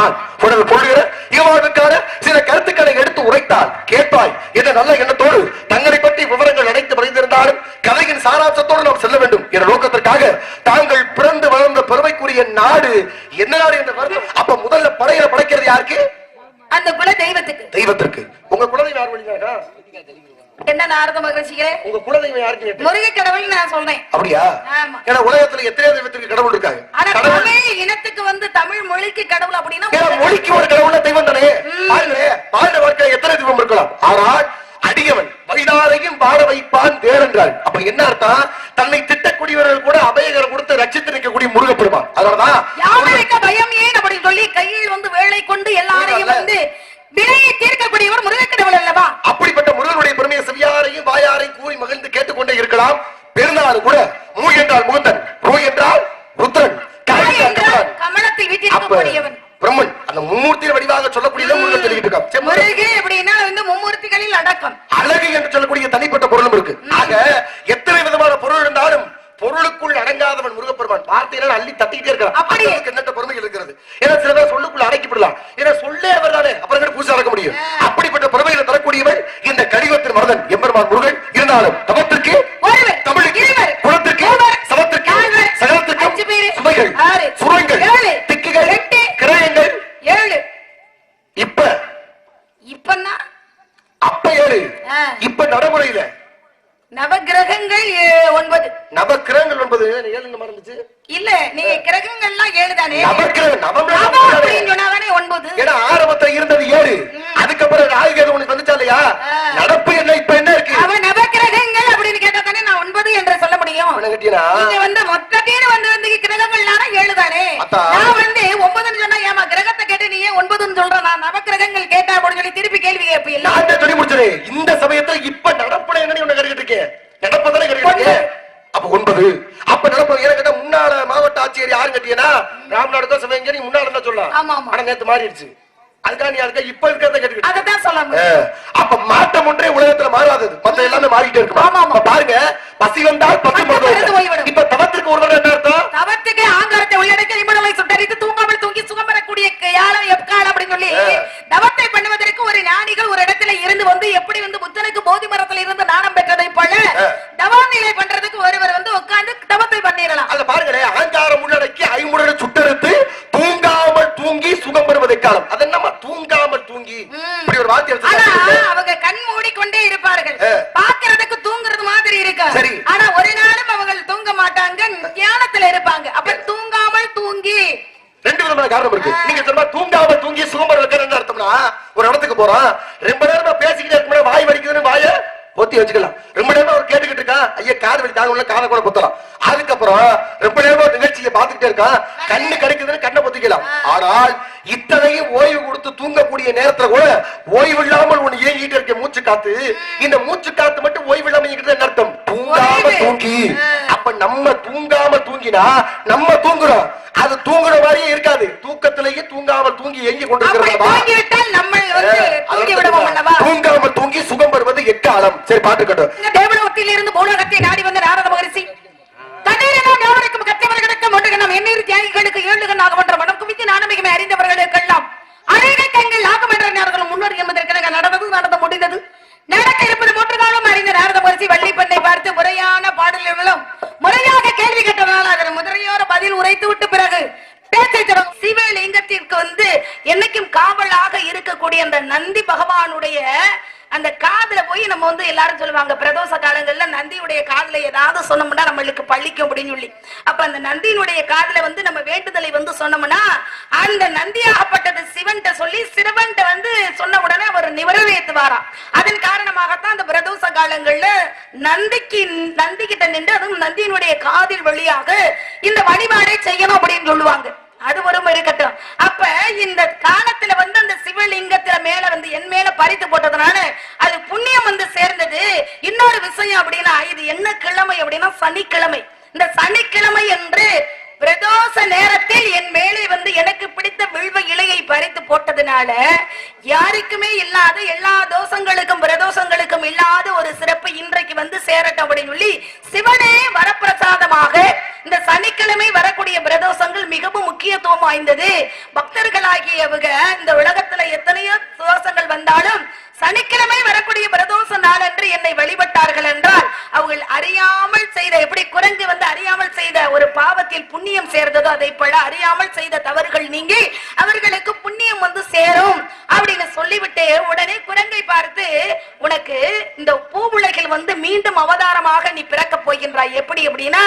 நான் உனது பொழுகிற இவ்வாறுக்கான சில கருத்துக்களை எடுத்து உரைத்தால் கேட்பாய் என்ற நல்ல எண்ணத்தோடு தங்களை பற்றி விவரங்கள் அனைத்து மறைந்திருந்தாலும் கதையின் சாராம்சத்தோடு நாம் செல்ல வேண்டும் என்ற நோக்கத்திற்காக தாங்கள் பிறந்து வளர்ந்த பெருமைக்குரிய நாடு என்ன நாடு என்ற வருத்தம் அப்ப முதல்ல படையில படைக்கிறது யாருக்கு? அந்த குல தெய்வத்துக்கு. தெய்வத்திற்கு. உங்க குலதெய்வம் யார் வழிந்தாரா என்ன நாரத மகிழ்ச்சிகளே உங்க குலதெய்வம் யாருக்கு முருகை கடவுள் நான் சொல்றேன். அப்படியா. ஏன்னா உலகத்துல எத்தனை தெய்வத்திற்கு கடவுள் இருக்காங்க ஆனா கடவுள் தமிழ் இனத்துக்கு வந்து தமிழ் மொழிக்கு கடவுள் அப்படின்னா மொழிக்கு ஒரு கடவுள் தெய்வம் தானே பாருங்களே வாழ்க்கையில எத்தனை தெய்வம் இருக்கலாம்? ஆனால் அடியவன் வயதாரையும் வாழ வைப்பான் வேறென்றாள் அப்ப என்ன அர்த்தம் தன்னை திட்டக்கூடியவர்கள் கூட அபயகரம் கொடுத்து ரட்சித்து நிற்கக்கூடிய முருகப்பெருமான் அதனாலதான் யாவருக்க பயம் ஏன் அப்படின்னு சொல்லி கையில் வந்து வேலை கொண்டு எல்லாரையும் வந்து வினையை தீர்க்கக்கூடியவர் முருகக்கடவுள் அல்லவா அப்படிப்பட்ட முருகனுடைய பெருமையை செவியாரையும் வாயாரையும் கூறி மகிழ்ந்து கேட்டுக்கொண்டே இருக்கலாம் பெருநாள் கூட மூ என்றால் முகுந்தன் ரூ என்றால் ருத்ரன் கலை தாய் என்றால் என்றால் கமலன். கமலத்தில் அப்ப வீட்டிருக்கக்கூடியவன் பிரம்மன் அந்த மும்மூர்த்தியின் வடிவாக சொல்லக்கூடியதை முருகன் சொல்லிக்கிட்டு இருக்கான் செம்மறி முருகு அப்படின்னா வந்து மும்மூர்த்திகளில் அடக்கம் அழகு என்று சொல்லக்கூடிய தனிப்பட்ட பொருளும் இருக்கு ஆக எத்தனை விதமான பொருள் இருந்தாலும் பொருளுக்குள் அடங்காதவன் முருகப்பெருமான் வார்த்தையினால் அள்ளி தட்டிக்கிட்டே இருக்கிறான் அப்படி. எண்ணற்ற பொறுமைகள் இருக்கிறது? ஏன்னா சில பேர் சொல்லுக்குள்ள அடக்கிவிடலாம். ஏன்னா சொல்லே அவர் தானே அப்புறம் பூசை அடக்க முடியும்? அப்படிப்பட்ட பொறுமைகளை தரக்கூடியவன் இந்த கடிவத்தின் மரதன். எம்பெருமான் முருகன். இருந்தாலும் தவத்திற்கு ஒருவர் தமிழுக்கு இருவர் குலத்திற்கு மூவர் சமத்திற்கு நால்வர் அஞ்சு சகலத்திற்கு பேரு சுமைகள் ஆறு சுரங்கள் ஏழு திக்குகள் எட்டு கிரயங்கள் ஏழு இப்ப இப்பன்னா அப்ப ஏழு ஆ. இப்ப நடைமுறையில நவகிரகங்கள் ஏ- ஒன்பது நவ கிரகங்கள் என்பது ஏழு என்ன மறந்துச்சு இல்ல நீங்க கிரகங்கள்லாம் ஏழு தானே நவக்கிரகம் நவம் நவம் அப்படின்னு சொன்னாதானே ஒன்பது ஏன்னா ஆரம்பத்துல இருந்தது ஏழு அதுக்கப்புறம் ராகுகேது உனக்கு வந்துச்சா இல்லையா ஆ. நடப்பு என்ன இப்ப என்ன இருக்கு அவ நவகிரகங்கள் அப்படின்னு கேட்டா தானே நான் ஒன்பது என்று சொல்ல முடியும் என்ன கேட்டீங்கன்னா நீங்க வந்து மொத்தத்தையும் வந்து வந்து கிரகங்கள்லாம் ஏழு தானே அத்தா. நான் வந்து ஒன்பதுன்னு சொன்னா ஏமா கிரகத்தை கேட்டு நீ ஏன் ஒன்பதுன்னு சொல்ற? நான் நவகிரகங்கள் கேட்டா அப்படின்னு சொல்லி திருப்பி கேள்வி நான் தான் சொல்லி முடிச்சது. இந்த சமயத்துல இப்ப நடப்புல என்னன்னு உன்னை கேட்டுட்டு இருக்கேன். நடப்பதானே கேட்டுட்டு அப்ப ஒன்பது. அப்ப நடப்பு ஏன்னு கேட்டா முன்னால மாவட்ட ஆட்சியர் யாரும் கட்டியனா ராம்நாடு தான் நீ முன்னால தான் சொல்லலாம். ஆனா நேத்து மாறிடுச்சு. அதுக்காக நீ அதுக்காக இப்ப இருக்கிறத கேட்டுக்கிட்டு இருக்க. அதத்தான் சொல்ல ஆ, முடியும் அப்ப மாற்றம் ஒன்றே உலகத்துல மாறாதது மத்த எல்லாமே மாறிட்டே இருக்கு ஆமா, ஆமா. அப்ப பாருங்க பசி வந்தால் பத்து மருந்து. இப்ப தவத்திற்கு ஒரு என்ன அர்த்தம் தவத்துக்கு ஆங்காரத்தை உள்ளடக்கி நிமிடங்களை சுட்டரித்து தூங்காமல் தூங்கி சுகம் பெறக்கூடிய யாழம் எக்காலம் அப்படின்னு சொல்லி. தவத்தை பண்ணுவதற்கு ஒரு ஞானிகள் ஒரு இடத்துல இருந்து வந்து எப்படி வந்து புத்தனுக்கு போதி மரத்துல இருந்து நாணம் பெற்றதை போல. தவ நிலை பண்றதுக்கு ஒருவர் வந்து உட்கார்ந்து தவத்தை பண்ணிடலாம் அதுல பாருங்களேன் அகங்காரம் உள்ளடக்கி ஐமுடனை சுட்டெடுத்து தூங்காமல் தூங்கி சுகம் பெறுவதை காலம் அது அவங்க கண் மூடிக்கொண்டே இருப்பார்கள். ஆ. பாக்குறதுக்கு தூங்குறது மாதிரி இருக்கு? சரி. ஆனா ஒரு நாளும் அவங்க தூங்க மாட்டாங்க. தியானத்துல இருப்பாங்க. அப்ப தூங்காமல் தூங்கி. ரெண்டு விதமான காரணம் இருக்கு. நீங்க தூங்காம தூங்கி என்ன அர்த்தம்னா ஒரு இடத்துக்கு போறோம் ரொம்ப நேரமா பேசிக்கிட்டே இருக்கணும் வாய் வலிக்குதுன்னு வாய பொத்தி வச்சுக்கலாம். ரொம்ப நேரமா அவர் கேட்டுக்கிட்டு இருக்கான். ஐயா காது வலி தாங்க காதை கூட அதுக்கப்புறம் ரொம்ப நேரமா பார்த்துக்கிட்டே இருக்கான் கண்ணு கிடைக்குதுன்னு கண்ணை பொத்திக்கலாம். ஆனால் இத்தனையும் ஓய்வு கொடுத்து தூங்கக்கூடிய நேரத்துல கூட ஓய்வு இல்லாமல் ஒண்ணு இயங்கிட்டு இருக்க மூச்சு காத்து இந்த மூச்சு காத்து மட்டும் ஓய்வு இல்லாம இயங்கிட்டு என்ன அர்த்தம்? தூங்காம ஓய்வு. தூங்கி. ஆ. அப்ப நம்ம தூங்காம தூங்கினா நம்ம தூங்குறோம். அது தூங்குற மாதிரியே இருக்காது. தூக்கத்திலேயே தூங்காமல் தூங்கி எங்கி கொண்டிருக்கிறதா தூங்காமல் தூங்கி சுகம் பெறுவது எக்காலம்? சரி பாட்டு கட்டும் இந்த தேவலோகத்தில் இருந்து பூலோகத்தை நாடி வந்த நாரத மகரிஷி. கற்றவர்களுக்கும் எண்ணீர் தியாகிகளுக்கு ஏழு நாகமன்ற மனம் குவித்து நாணமிகமே அறிந்தவர்களுக்கெல்லாம் அழகை தங்கள் ஆகும் என்ற முன்னோர் என்பதற்காக நடந்தது நடந்து முடிந்தது. நடக்க இருப்பது மூன்று நாளும் அறிந்த நாரத மகரிஷி வள்ளிப்பண்ணை பார்த்து முறையான பாடல்களும் முறையாக கேள்வி கேட்டதனால் அதன் முதலையோர பதில் உரைத்து விட்டு பிறகு பேச்சை தொடங்கும் சிவலிங்கத்திற்கு வந்து என்னைக்கும் காவலாக இருக்கக்கூடிய அந்த நந்தி பகவானுடைய அந்த காதுல போய் நம்ம வந்து எல்லாரும் சொல்லுவாங்க பிரதோஷ காலங்கள்ல நந்தியுடைய காதுல ஏதாவது சொன்னோம்னா நம்மளுக்கு பழிக்கும் அப்படின்னு சொல்லி. அப்ப அந்த நந்தியினுடைய காதுல வந்து நம்ம வேண்டுதலை வந்து சொன்னோம்னா அந்த நந்தியாகப்பட்டது சிவன்கிட்ட சொல்லி சிறுவன்கிட்ட வந்து சொன்ன உடனே அவர் நிவரவேத்துவாராம் அதன் காரணமாகத்தான் அந்த பிரதோஷ காலங்கள்ல நந்திக்கு நந்தி கிட்ட நின்று அதுவும் நந்தியினுடைய காதில் வழியாக இந்த வழிபாடை செய்யணும் அப்படின்னு சொல்லுவாங்க. அது ஒரு இருக்கட்டும். அப்ப இந்த காலத்துல வந்து அந்த சிவலிங்கத்துல மேல வந்து என் மேல பறித்து போட்டதுனால அது புண்ணியம் வந்து சேர்ந்தது. இன்னொரு விஷயம் அப்படின்னா இது என்ன கிழமை அப்படின்னா சனிக்கிழமை. இந்த சனிக்கிழமை என்று பிரதோஷ நேரத்தில் என் மேலே வந்து எனக்கு பிடித்த வில்வ இலையை பறித்து போட்டதுனால யாருக்குமே இல்லாத எல்லா தோஷங்களுக்கும் பிரதோஷங்களுக்கும் இல்லாத ஒரு சிறப்பு இன்றைக்கு வந்து சேரட்டும் அப்படின்னு சொல்லி சிவனே வரப்பிரசாதமாக இந்த சனிக்கிழமை வரக்கூடிய பிரதோஷ மிகவும் முக்கியத்துவம் வாய்ந்தது. பக்தர்களாகியவங்க இந்த உலகத்துல எத்தனையோ தோஷங்கள் வந்தாலும் சனிக்கிழமை வரக்கூடிய பிரதோஷ நாள் அன்று என்னை வழிபட்டார்கள் என்றால் அவர்கள் அறியாமல் செய்த எப்படி குரங்கு வந்து அறியாமல் செய்த ஒரு பாவத்தில் புண்ணியம் சேர்ந்ததோ அதை போல அறியாமல் செய்த தவறுகள் நீங்கி அவர்களுக்கு புண்ணியம் வந்து சேரும் அப்படின்னு சொல்லிவிட்டு உடனே குரங்கை பார்த்து உனக்கு இந்த பூ உலகில் வந்து மீண்டும் அவதாரமாக நீ பிறக்க போகின்றாய். எப்படி அப்படின்னா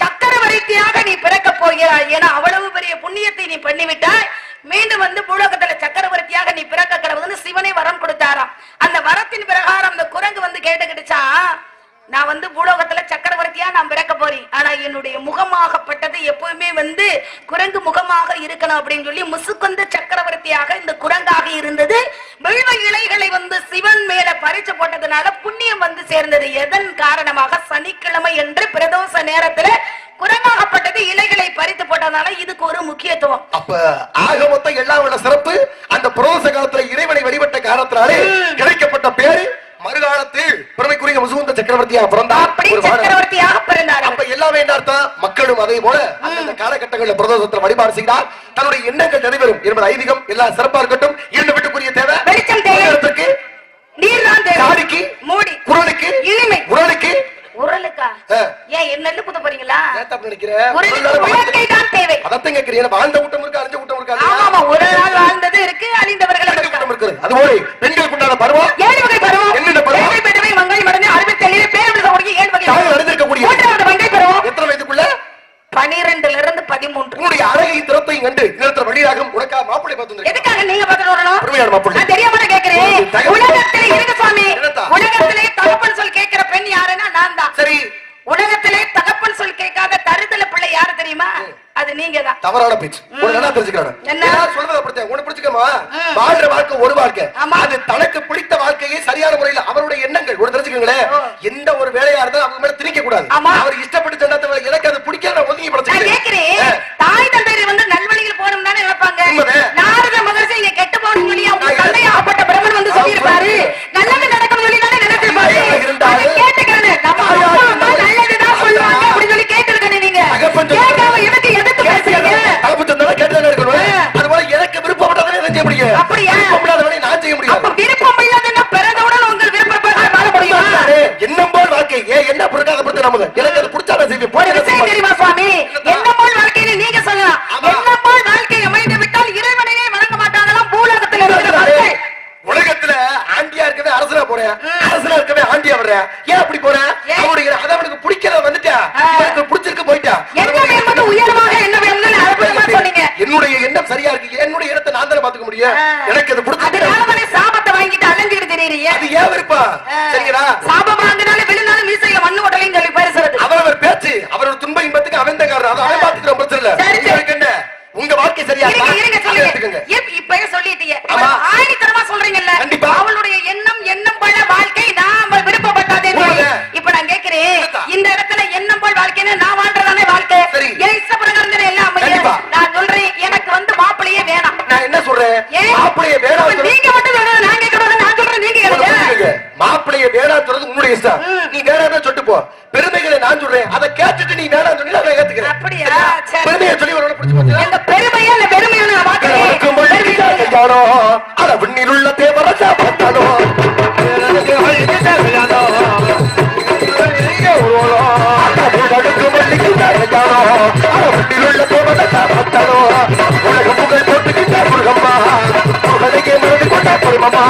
சக்கரவர்த்தியாக நீ பிறக்க போகிறாய். ஏன்னா அவ்வளவு பெரிய புண்ணியத்தை நீ பண்ணிவிட்டாய். மீண்டும் வந்து பூலோகத்துல சக்கரவர்த்தியாக நீ பிறக்க கடவுள்னு சிவனை வரம் கொடுத்தாராம். அந்த வரத்தின் பிரகாரம் அந்த குரங்கு வந்து கேட்டுக்கிடுச்சா நான் வந்து பூலோகத்துல சக்கரவர்த்தியா நான் பிறக்க போறேன். ஆனா என்னுடைய முகமாகப்பட்டது எப்பவுமே வந்து குரங்கு முகமாக இருக்கணும் அப்படின்னு சொல்லி முசுக்கொந்த சக்கரவர்த்தியாக இந்த குரங்காக இருந்தது. வெள்வ இலைகளை வந்து சிவன் மேல பறிச்சு போட்டதுனால புண்ணியம் வந்து சேர்ந்தது. எதன் காரணமாக? சனிக்கிழமை என்று பிரதோஷ நேரத்துல குரங்காகப்பட்டது இலைகளை பறித்து போட்டதுனால இதுக்கு ஒரு முக்கியத்துவம். அப்ப ஆக மொத்தம் எல்லாம் விட சிறப்பு அந்த புரோச காலத்துல இறைவனை வழிபட்ட காலத்தினாலே கிடைக்கப்பட்ட பேரு மறுகாலத்தில் பெருமைக்குரிய முசுகுந்த சக்கரவர்த்தியா பிறந்தார். சக்கரவர்த்தியாக பிறந்தார். அப்ப எல்லாமே என்ன அர்த்தம்? மக்களும் அதே போல அந்த காலகட்டங்களில் பிரதோஷத்தில் வழிபாடு செய்தால் தன்னுடைய எண்ணங்கள் நிறைவேறும். என்பது ஐதீகம். எல்லாம் சிறப்பா இருக்கட்டும். இரண்டு வீட்டுக்குரிய தேவை. வெளிச்சம் தேவை. உலகத்துக்கு, நீர் தான் தேவை. காடிக்கு மூடி. குரலுக்கு இனிமை. உரலுக்கு? உரலுக்கா. ஏன் என்ன குத்த போறீங்களா? உரலுக்கு தான் தேவை. வாழ்ந்த கூட்டம் இருக்கு அழிஞ்ச கூட்டம் இருக்கு ஆமா ஒரு நாள் வாழ்ந்தது இருக்கு அழிந்தவர்கள். கூட்டம் இருக்குது. அதுபோல பெண்களுக்கு உண்டான பருவம் என்னென்ன பருவம்? ஏழை பெருமை மங்கை மடங்கு அறுபத்தி ஏழு பேர் உடைய ஏழு வகை தாங்கள் அறிந்திருக்கக்கூடிய மூன்றாவது மங்கை பருவம் எத்தனை வயதுக்குள்ள பனிரெண்டுல இருந்து பதிமூன்று உன்னுடைய அழகையும் திறத்தையும் கண்டு நிறுத்த வழியாக உனக்கா மாப்பிள்ளை பார்த்து எதுக்காக நீங்க பார்த்து வரணும்? அருமையான மாப்பிள்ளை. நான் தெரியாம தான் கேக்குறேன் உங்களுக்கு தகவல் உலகத்திலே இருக்க சுவாமி. என்னத்தா? உலகத்திலே தகப்பன் சொல் கேட்கிற பெண் யாருன்னா நான் தான். சரி. உலகத்திலே தகப்பன் சொல் கேட்காத தருதல பிள்ளை யாரு தெரியுமா? அது நீங்க தான். தவறான பேச்சு. என்ன தெரிஞ்சுக்கிறானு. என்ன? என்ன சொல்றத உனக்கு பிடிச்சுக்கமா. வாழ்ற வாழ்க்கை ஒரு வாழ்க்கை. அது தனக்கு பிடித்த வாழ்க்கையை சரியான முறையில் அவருடைய எண்ணங்கள். ஒரு தெரிஞ்சுக்கங்களேன். எந்த ஒரு வேலையா இருந்தாலும் அவங்க மேல திணிக்க கூடாது. அவர் ஆ. எனக்கு அது தானே சாபத்தை வாங்கிட்டு அலைஞ்சுக்கிட்டு தெரியறீங்க. அது ஏன் விருப்பம் சரிங்களா? சாபம் வாங்கினாலும் விழுந்தாலும் மீசையில மண்ணு ஓட்டலையும் சொல்லி பேசுறது அவரவர் பேச்சு அவரோட துன்ப இன்பத்துக்கு அவன் தான் காரணம் அவன் பாத்துக்கிற பிரச்சனை இல்ல சரி, சரி. உங்களுக்கு என்ன? உங்க வாழ்க்கை சரியா இருங்க சொல்லுங்க. இப்ப- இப்பயே சொல்லிட்டீங்க. ஆமா. ஆணித்தரமா சொல்றீங்கல்ல கண்டிப்பா. அவளுடைய எண்ணம் எண்ணம் போல வாழ்க்கை நாம விருப்பப்பட்டாதே உண்மையா? இப்ப நான் கேக்குறேன் என்னத்தா? இந்த இடத்துல எண்ணம் போல் வாழ்க்கைன்னு நான் வாழ்றதானே வாழ்க்கை சரி. என் இஷ்டப்பிரகாரம் தானே எல்லாம் அமையும். கண்டிப்பா. நான் சொல்றேன் எனக்கு வந்து மாப்பிளையே வேணாம் நான் என்ன சொல்றேன் ஏன்? மாப்பிளைய வேணாம் அப்ப நீங்க மட்டும் வேணும் நான் கேட்கறது நான் சொல்றேன் நீங்க கேளுங்க மாப்பிளைய ம். நீ வேணாம் சொல்லிட்டு போ பெருமைகளை நான் சொல்றேன் அதை கேட்டுட்டு நீ வேணாம் சொன்னா நான் ஏத்துக்கிறேன் அப்படியா? பெருமையை சொல்லி ஒரு பிடிச்சு பாத்தியா? இந்த பெருமையா இல்ல பெருமையா நான் உனக்கும் வழிக்கு பாக்குறேன் கல்யாணோ, அட விண்ணில் உள்ள தேவராஜா பார்த்தானோ. அட உனக்கும் வழிக்கு கல்யாணோ, அட விண்ணில் உள்ள தேவராஜா பார்த்தானோ. உலக புகழ் போட்டுக்கிட்ட முருகம்மா, புகழையே மறந்து கொண்ட பெருமம்மா.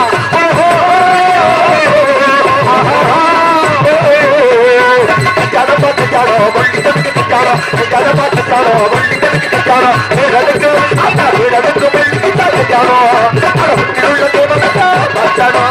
கல்யாணம், வள்ளி தனக்கு கல்யாணம், கல்யாணமா கல்யாணம், வள்ளி தனக்கு கல்யாணம். வீரனுக்கு, அண்ணா வீரனுக்கு வள்ளிக்கு தான் கல்யாணம். அட உள்ள தேவராஜா பார்த்தானோ.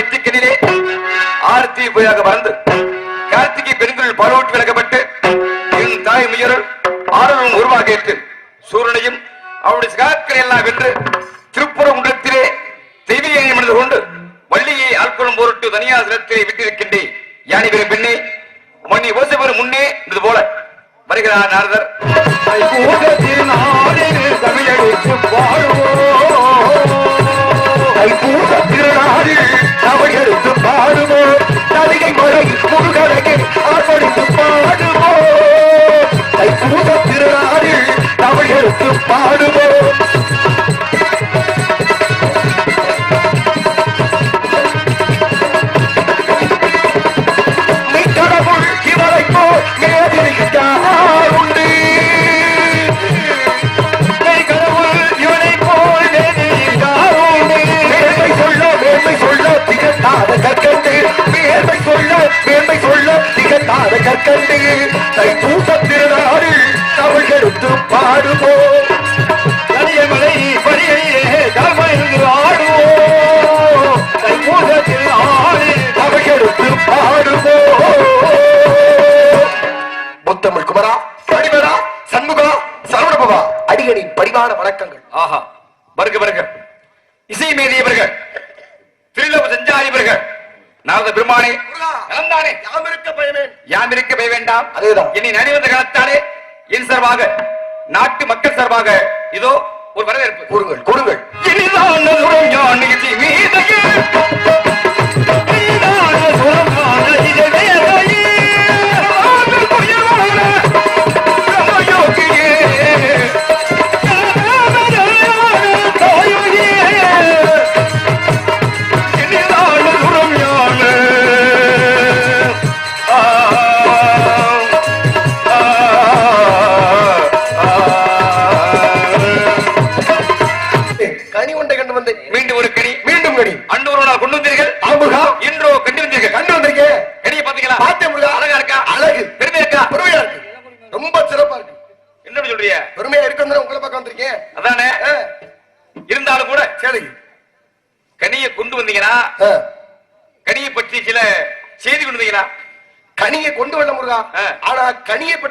நெற்றிக்கண்ணிலே ஆர்த்தி உபயாக வந்து கார்த்திகை பெண்கள் பாலூட்டி விலகப்பட்டு என் தாய் முயறல் ஆறும் உருவாக ஏற்று சூரனையும் அவருடைய சகாக்களை எல்லாம் வென்று திருப்புறகுன்றத்திலே தெய்வீக மனித கொண்டு வள்ளியை ஆட்கொள்ளும் பொருட்டு தனியார் விட்டிருக்கின்றேன். யானி பெரு பெண்ணே மணி ஓசை பெறும் முன்னே இது போல வருகிறார் நாரதர். தமிழெடுத்து திருநாளில் தமிழெடுத்து பாடுவோம். நதிகை மழை முருகனுக்கு ஆர்ப்பரித்து பாடுவோம். தைப்பூச சரவணபவா அடியனின் பரிவான வணக்கங்கள். ஆஹா வருக வருக. இசை மேதியவர்கள் திருலவ செஞ்சாரியவர்கள் நாரத பெருமானே நலம்தானே யாம் இருக்க பயமேன். யாம் இருக்க பய வேண்டாம். அதேதான். இனி நடிவந்த காலத்தாலே என் சார்பாக நாட்டு மக்கள் சார்பாக இதோ ஒரு வரவேற்பு. கூறுங்கள் கூறுங்கள். இனிதான சுரம் நிகழ்ச்சி மீதையே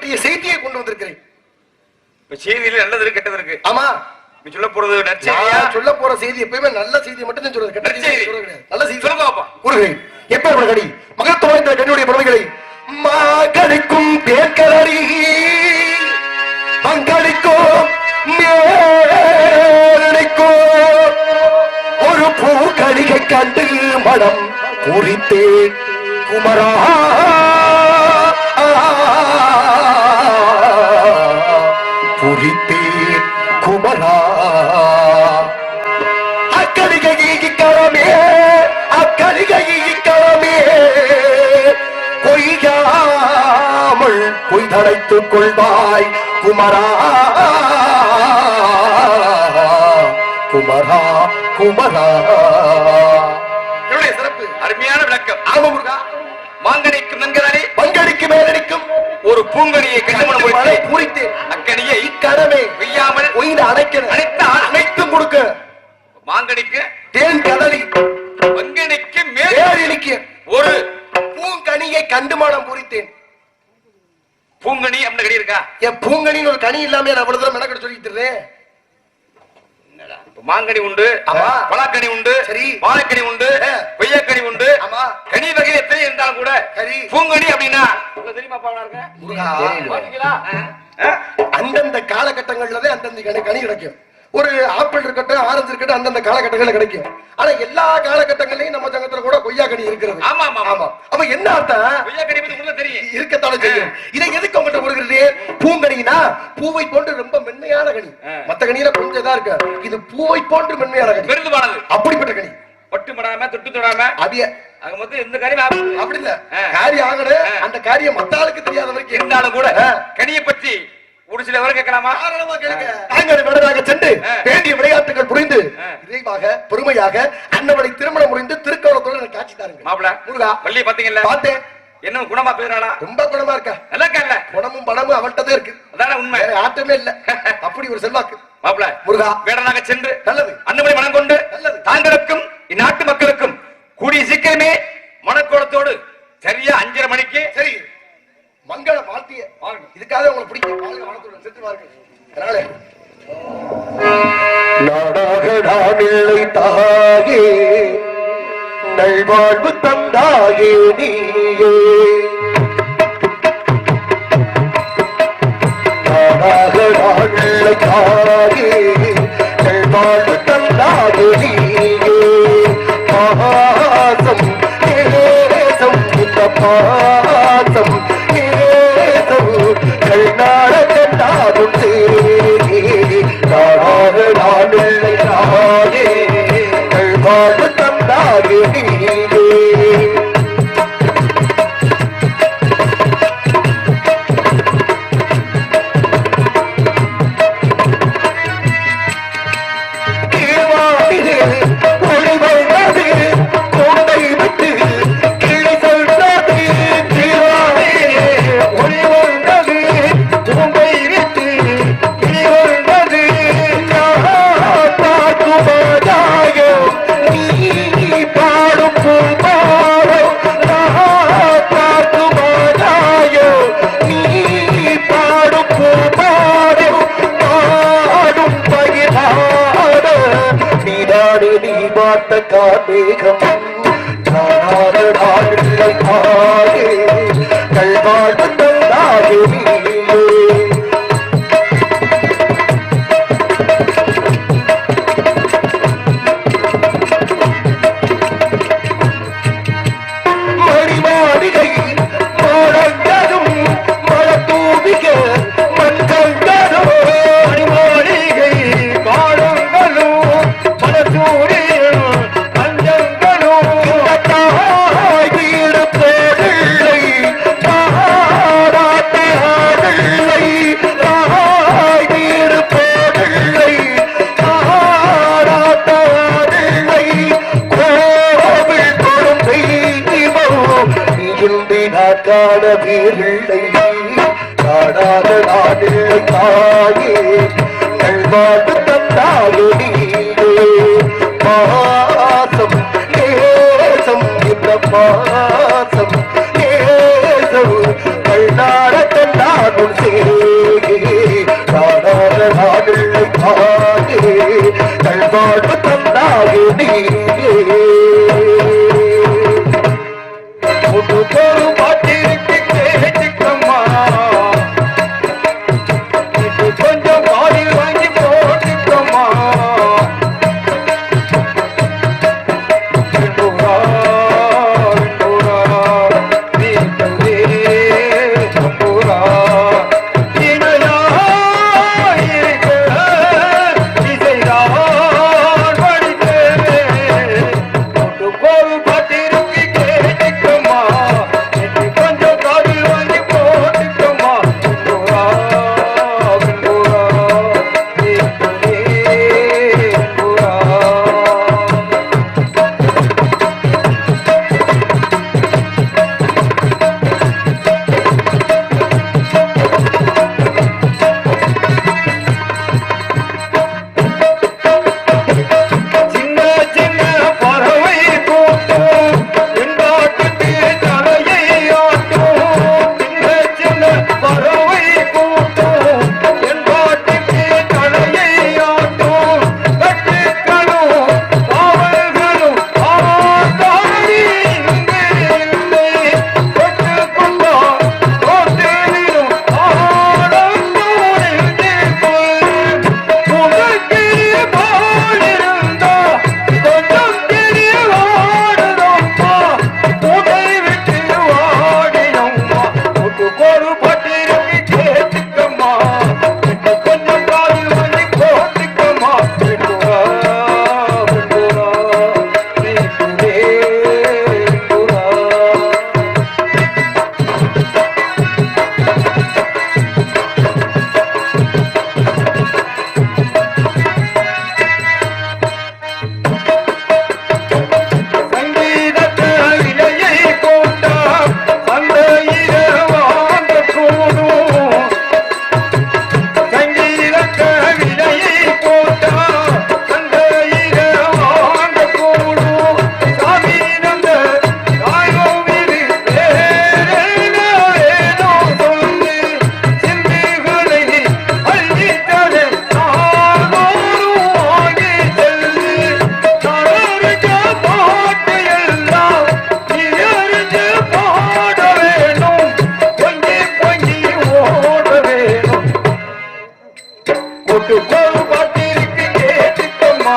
பற்றிய செய்தியை கொண்டு வந்திருக்கிறேன். செய்தியில நல்லது இருக்கு கெட்டது இருக்கு. ஆமா. நீ சொல்ல போறது நற்செய்தியா? சொல்ல போற செய்தி எப்பயுமே நல்ல செய்தி மட்டும் தான் சொல்றது. கெட்ட செய்தி. நல்ல செய்தி. சொல்லுங்க பாப்பா. கூறுகிறேன். எப்பேற்பட்ட கனி மகத்துவ வாய்ந்த கனியுடைய பறவைகளை மகளிக்கும் பேர்கலரி பங்களிக்கும் மேலடிக்கும் ஒரு பூக்கணிகை கண்டு மனம் குறித்தேன் குமரா. பொய்யாமல் பொய்தடைத்துக் கொள்வாய் குமரா. குமரா குமரா. என்னுடைய சிறப்பு அருமையான விளக்கம். ஆமமுருகா மாங்கனிக்கும் நன்கதானே பங்கடிக்கு மேலடிக்கும். ஒரு பூங்கனியை கண்டுமணம் கண்டு மழை பூரித்தேன். அக்கனியை இக்கரமே பெய்யாமல் பொய்த அணைக்க அணைத்தால் அனைத்தும் கொடுக்க. மாங்கனிக்கு தேன் கதலி இருக்கா என் பூங்கனின்னு ஒரு கனி இல்லாம நான் அவ்வளவு தூரம் மெனக்கட சொல்லிட்டு மாங்கனி உண்டு. பலாக்கனி உண்டு சரி. வாழைக்கனி உண்டு. கொய்யாக்கனி உண்டு ஆமா. கனி வகை எத்தனை இருந்தாலும் கூட சரி. பூங்கனி அப்படின்னா தெரியுமா பாவனா இருக்க? அந்தந்த காலகட்டங்கள்ல தான் அந்தந்த கனி கிடைக்கும் ஒரு ஆப்பிள் இருக்கட்டும் ஆரஞ்சு இருக்கட்டும் அந்தந்த காலகட்டங்கள்ல கிடைக்கும். ஆனா எல்லா காலகட்டங்களையும் நம்ம சங்கத்துல கூட கொய்யா கனி இருக்கிறது. ஆமா, ஆமா, ஆமா. அப்ப என்ன அர்த்தம்? கொய்யாக்கனி பத்தி உங்களுக்கு தெரியும். இருக்கத்தானே செய்யும் இதை எதுக்கு உங்கள்கிட்ட கொடுக்குறது பூங்கனினா பூவை போன்று ரொம்ப மென்மையான கனி. மத்த கனியில கொஞ்சம் தான் இருக்கு? இது பூவை போன்று மென்மையான கனி. பெருதுவானது அப்படிப்பட்ட கனி. பட்டு படாம தொட்டு தொடாம அவிய அங்க மொத்தம் எந்த காரியம் அப்படி இல்ல. காரியம் ஆகணும். அந்த காரியம் மத்த ஆளுக்கு தெரியாத வரைக்கும் இருந்தாலும் கூட. கனியை பற்றி ஒரு சில வரை கேட்கலாமா நாங்கள் சென்று வேண்டிய விளையாட்டுகள் புரிந்து விரைவாக பொறுமையாக அன்னவரை திருமணம் முடிந்து திருக்கோலத்தோடு எனக்கு காட்சி தாருங்க மாப்பிள முருகா வள்ளி பாத்தீங்களா பார்த்தேன். என்ன குணமா பேசுறானா ரொம்ப குணமா இருக்கா? நல்லா இருக்கா குணமும் பணமும் அவள்கிட்ட தான் இருக்கு. அதான உண்மை. ஆட்டமே இல்ல. அப்படி ஒரு செல்வாக்கு. மாப்பிள முருகா வேடனாக சென்று நல்லது. அன்னமணி மனம் கொண்டு நல்லது. தாங்களுக்கும் இந்நாட்டு மக்களுக்கும் கூடிய சீக்கிரமே மனக்கோலத்தோடு சரியா அஞ்சரை மணிக்கு சரி. மங்கள வாழ்த்திய இதுக்காக உங்களுக்கு பிடிக்கும். வாழ்க வளத்துடன் சென்று வாருங்கள். அதனால நாடாக நான் இழைத்தாகே நல்வாழ்வு தந்தாகே நீயே. நாடாக நான் இழைத்தாகே நல்வாழ்வு தந்தாகே நீயே. பாசம் ஏசம் இந்த பாசம் மாட்டு தந்தாலுடி மாசம் நேசம் இந்த மாசம் நேசம். கண்ணார தன்னாடும் சேகி நாடாத நாடுள்ளை போட்டு போட்டு பாட்டிருக்கு கேட்டுக்கம்மா